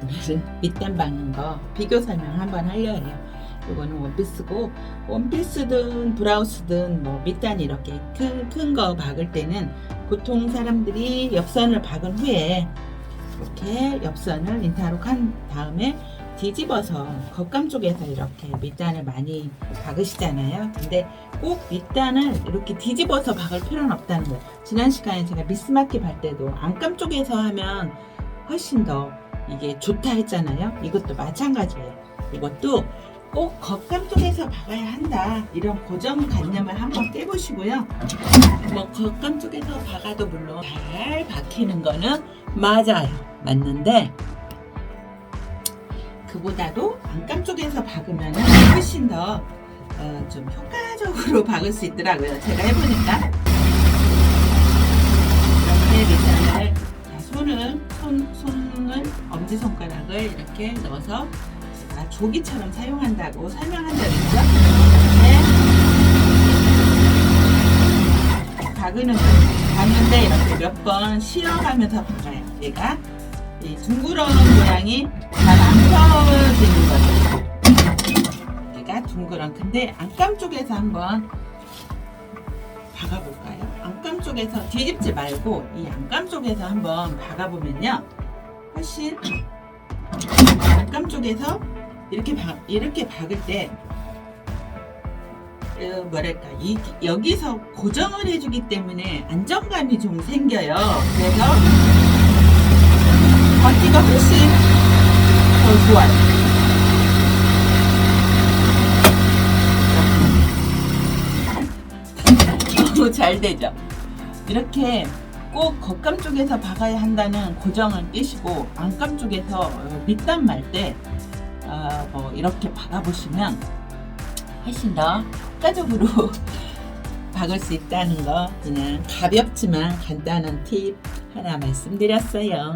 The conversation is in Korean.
다른 밑단 박는 거 비교 설명 한번 하려 해요. 이거는 원피스고 원피스든 브라우스든 뭐 밑단 이렇게 큰거 박을 때는 보통 사람들이 옆선을 박은 후에 이렇게 옆선을 인타록 한 다음에 뒤집어서 겉감 쪽에서 이렇게 밑단을 많이 박으시잖아요. 근데 꼭 밑단을 이렇게 뒤집어서 박을 필요는 없다는 거예요. 지난 시간에 제가 미스마켓 할 때도 안감 쪽에서 하면 훨씬 더 이게 좋다 했잖아요. 이것도 마찬가지예요. 이것도 꼭 겉감 쪽에서 박아야 한다. 이런 고정관념을 한번 깨보시고요. 뭐 겉감 쪽에서 박아도 물론 잘 박히는 거는 맞아요. 맞는데 그보다도 안감 쪽에서 박으면 훨씬 더 어, 좀 효과적으로 박을 수 있더라고요. 제가 해보니까 엄지 손가락을 이렇게 넣어서 제가 조기처럼 사용한다고 설명한 적 있죠? 네. 박으는 거 박는데 이렇게 몇 번 쉬어가면서 박아요. 얘가 이 둥그러운 모양이 잘안 펴지는 거죠. 얘가 둥그런 근데 안감 쪽에서 한번 박아볼까요? 안감 쪽에서 뒤집지 말고 이 안감 쪽에서 한번 박아보면요 훨씬 안감 쪽에서 이렇게 박 이렇게 박을 때 어, 뭐랄까 이, 여기서 고정을 해주기 때문에 안정감이 좀 생겨요. 그래서 받기가 훨씬 더 좋아요. 너무 잘 되죠. 이렇게 꼭 겉감 쪽에서 박아야 한다는 고정을 끼시고 안감 쪽에서 어, 밑단 말때 어, 뭐 이렇게 박아보시면 훨씬 더 효과적으로 박을 수 있다는 거 그냥 가볍지만 간단한 팁 하나 말씀드렸어요.